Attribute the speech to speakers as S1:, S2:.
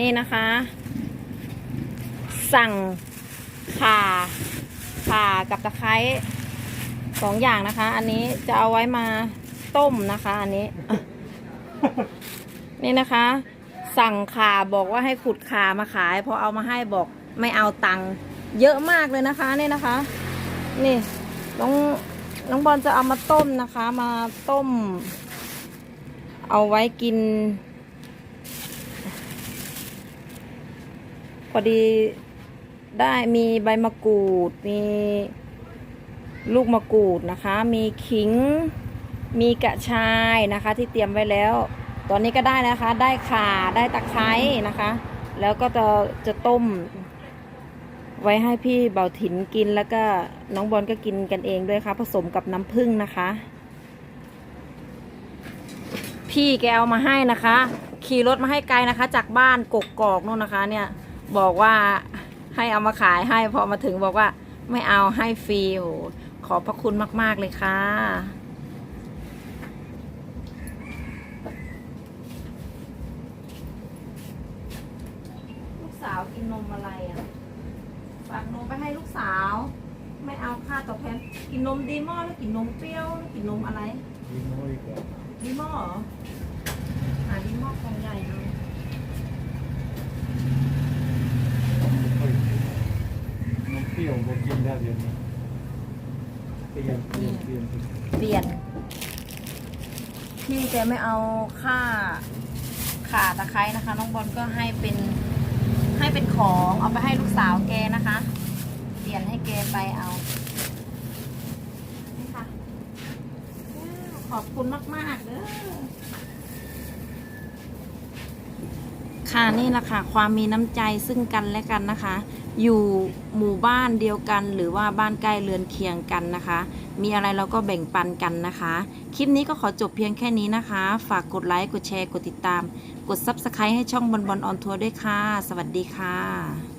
S1: นี่นะคะ สั่งข่าข่ากับตะไคร้สองอย่างนะคะ อันนี้จะเอาไว้มาต้มนะคะ อันนี้ นี่นะคะ สั่งข่าบอกว่าให้ขุดข่ามาขายพอเอามาให้บอกไม่เอาตังค์เยอะมากเลยนะคะนี่นะคะ นี่น้องน้องบอลจะเอามาต้มนะคะ มาต้ม เอาไว้กิน พอดีได้มีใบมะกรูด มีลูกมะกรูดนะคะ มีขิง มีกระชายนะคะ ที่เตรียมไว้แล้ว ตอนนี้ก็ได้นะคะ ได้ข่า ได้ตะไคร้นะคะ แล้วก็จะจะต้ม ไว้ให้พี่เบาถินกินแล้วก็น้องบอลก็กินกันเองด้วยค่ะ ผสมกับน้ำผึ้งนะคะ พี่แกเอามาให้นะคะ ขี่รถมาให้ไกลนะคะ จากบ้านกกกอกนู่นนะคะเนี่ย บอกว่าให้เอามาขายให้พอมาถึงบอกว่า ไม่เอาให้ฟรีโหขอบพระคุณมาก ๆ เลยค่ะ ลูกสาวกินนมอะไรอะ ฝากนมไปให้ลูกสาว ไม่เอาค่าตอบแทน กินนมดีมอลหรือกินนมเปรี้ยวหรือกินนมอะไร
S2: ดีโม่ดีกว่า
S1: ดีมอลเหรอหาดีมอลของใหญ่เอา
S2: เฮ้ยนมเป รี้ยวบ่กินได้เดี๋ยวนี้เปลี่ยนเปลี่ยนเปลี่ยน
S1: เปลี่ยน พี่แกไม่เอาค่าขาตะไคร้นะคะ น้องบอลก็ให้เป็นให้เป็นของเอาไปให้ลูกสาวแกนะคะ เปลี่ยนให้แกไปเอานี่ค่ะขอบคุณมากๆเด้อ ค่ะนี่แหละค่ะความมีน้ำใจซึ่งกันและกันนะคะ อยู่หมู่บ้านเดียวกัน หรือว่าบ้านใกล้เรือนเคียงกันนะคะ มีอะไรเราก็แบ่งปันกันนะคะ คลิปนี้ก็ขอจบเพียงแค่นี้นะคะ ฝากกดไลค์กดแชร์กดติดตาม กด Subscribe ให้ช่องบอลบอลออนทัวร์ด้วยค่ะ สวัสดีค่ะ